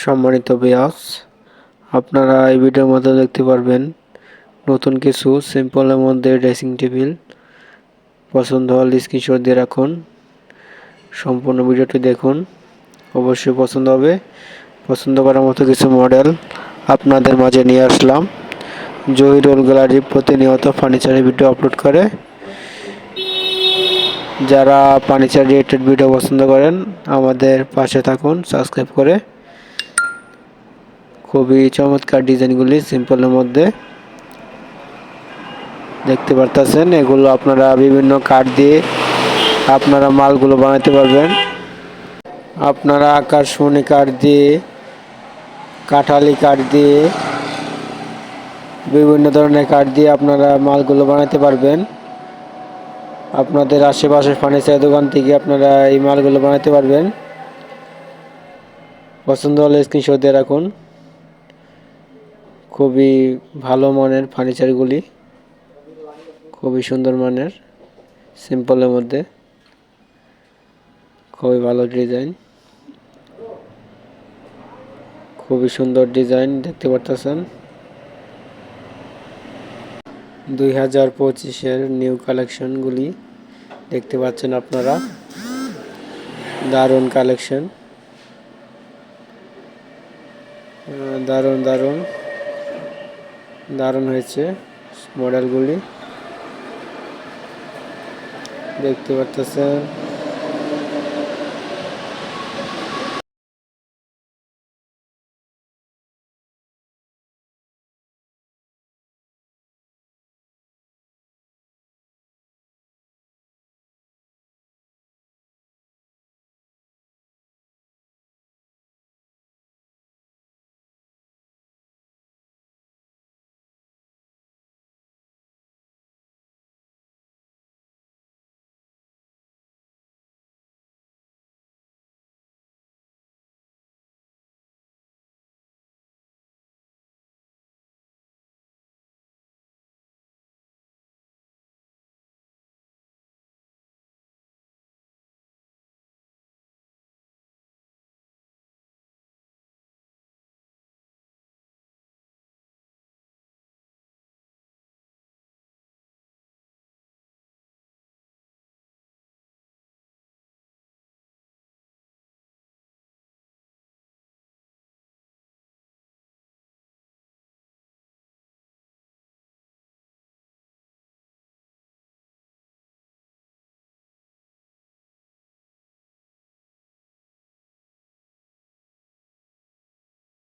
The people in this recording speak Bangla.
সম্মানিত বিয়াস আপনারা এই ভিডিওর মধ্যে দেখতে পারবেন নতুন কিছু সিম্পলের মধ্যে ড্রেসিং টেবিল পছন্দ হলে স্ক্রিনশট দিয়ে রাখুন, সম্পূর্ণ ভিডিওটি দেখুন। অবশ্যই পছন্দ হবে। পছন্দ করার মতো কিছু মডেল আপনাদের মাঝে নিয়ে আসলাম। জহিরুল গ্যালারি প্রতিনিয়ত ফার্নিচারের ভিডিও আপলোড করে। যারা ফার্নিচার রিলেটেড ভিডিও পছন্দ করেন, আমাদের পাশে থাকুন সাবস্ক্রাইব করে। খুবই চমৎকার ডিজাইনগুলি সিম্পলের মধ্যে দেখতে পারতেছেন। এগুলো আপনারা বিভিন্ন কাঠ দিয়ে আপনারা মালগুলো বানাতে পারবেন। আপনারা আকাশমণি কাঠ দিয়ে, কাঠালি কাঠ দিয়ে, বিভিন্ন ধরনের কাঠ দিয়ে আপনারা মালগুলো বানাতে পারবেন। আপনাদের আশেপাশের ফার্নিচার দোকান থেকে আপনারা এই মালগুলো বানাতে পারবেন। পছন্দ হলে স্ক্রিনশট দিয়ে রাখুন। খুবই ভালো মানের ফার্নিচারগুলি, খুবই সুন্দর মানের, সিম্পলের মধ্যে, খুবই ভালো ডিজাইন, খুবই সুন্দর ডিজাইন দেখতে পারতেছেন। দুই হাজার পঁচিশের নিউ কালেকশনগুলি দেখতে পাচ্ছেন আপনারা। দারুণ কালেকশন। দারুণ দারুণ। দারুণ হয়েছে মডেলগুলি। দেখতে পারতেছেন।